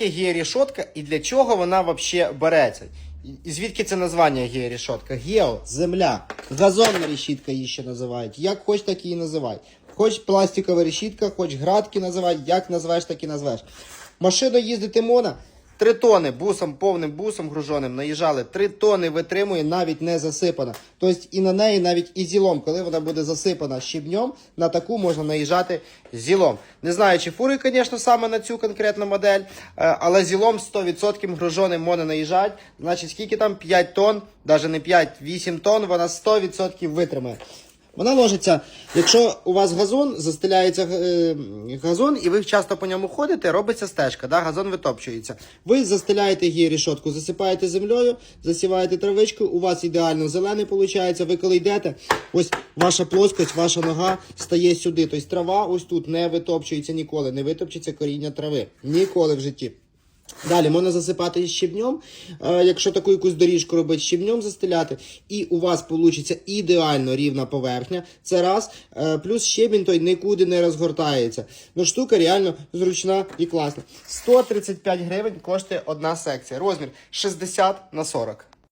георішотка і для чого вона взагалі береться? І звідки це названня георішотка? Гео, земля, газонна решітка її ще називають. Як хоч так її називай. Хоч пластикова решітка, хоч градки називай, як називаєш, так і назвеш. Машина їздити можна. Три тони бусом, повним бусом груженим наїжджали. Три тони витримує, навіть не засипана. Тобто і на неї навіть і зілом, коли вона буде засипана щебнем, на таку можна наїжджати зілом. Не знаю, чи фури, звісно, саме на цю конкретну модель, е, але зілом 100% груженим можна наїжджати. Значить, скільки там 5 тонн, навіть не 5, 8 тонн, вона 100% витримає. Вона ложиться, якщо у вас газон, застеляється е, газон, і ви часто по ньому ходите, робиться стежка, да? газон витопчується. Ви застеляєте її рішотку, засипаєте землею, засіваєте травичку, у вас ідеально зелений виходить. Ви коли йдете, ось ваша плоскость, ваша нога стає сюди. Тобто трава ось тут не витопчується ніколи, не витопчеться коріння трави. Ніколи в житті. Далі можна засипати щебнем, е, якщо таку якусь доріжку робити, щебнем застеляти, і у вас вийде ідеально рівна поверхня. Це раз. Е, Плюс щебінь той нікуди не розгортається. Ну, штука реально зручна і класна. 135 гривень коштує одна секція. Розмір 60 на 40.